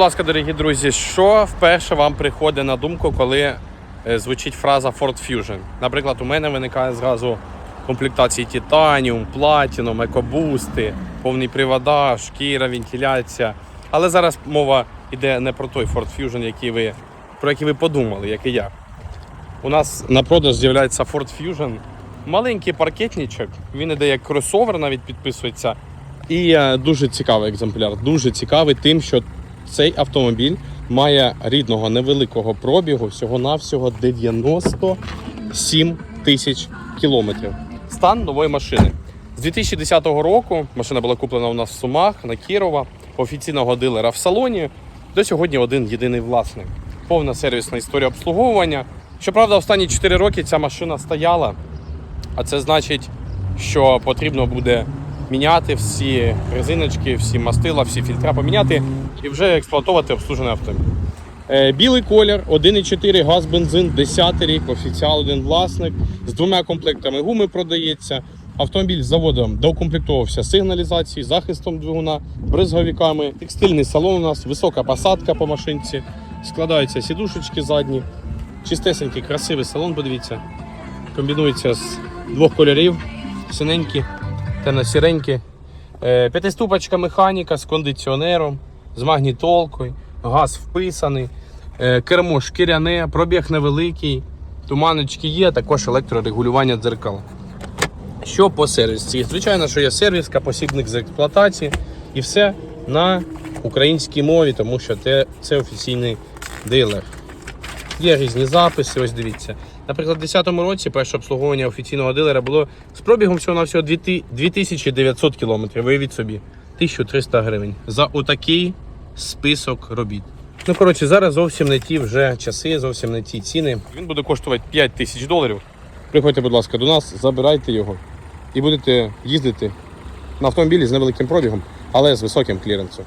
ласка, дорогі друзі, що вперше вам приходить на думку, коли е, звучить фраза Ford Fusion? Наприклад, у мене виникає зразу комплектації Titanium, Platinum, екобусти, повний привода, шкіра, вентиляція. Але зараз мова йде не про той Ford Fusion, який ви, про який ви подумали, як і я. У нас на продаж з'являється Ford Fusion. Маленький паркетничок, він іде як кросовер, навіть підписується. І е, дуже цікавий екземпляр. Дуже цікавий тим, що цей автомобіль має рідного невеликого пробігу, всього-навсього 97 тисяч кілометрів. Стан нової машини. З 2010 року машина була куплена у нас в Сумах на Кірова, офіційного дилера в салоні. До сьогодні один єдиний власник. Повна сервісна історія обслуговування. Щоправда, останні 4 роки ця машина стояла, а це значить, що потрібно буде міняти всі резиночки, всі мастила, всі фільтра поміняти і вже експлуатувати обслужений автомобіль. Е, Білий колір, 1,4 газ, бензин, 10 рік, офіціал один власник. З двома комплектами гуми продається. Автомобіль з заводом доукомплектовувався сигналізацією, захистом двигуна, бризговиками. Текстильний салон у нас, висока посадка по машинці, складаються сідушечки задні, чистесенький, красивий салон, подивіться. Комбінується з двох кольорів: синенький та сіренький. Е, П'ятиступочка механіка з кондиціонером, з магнітолкою, газ вписаний, е, кермо шкіряне, пробіг невеликий, туманочки є, також електрорегулювання дзеркал. Що по сервісі? Звичайно, що є сервіс, посібник з експлуатації і все на українській мові, тому що це, це офіційний дилер. Є різні записи, ось дивіться. Наприклад, у 2010 році перше обслуговування офіційного дилера було з пробігом всього на всього 2900 кілометрів. Виявіть собі, 1300 гривень за отакий список робіт. Ну, коротше, зараз зовсім не ті вже часи, зовсім не ті ціни. Він буде коштувати 5 тисяч доларів. Приходьте, будь ласка, до нас, забирайте його і будете їздити на автомобілі з невеликим пробігом, але з високим кліренсом.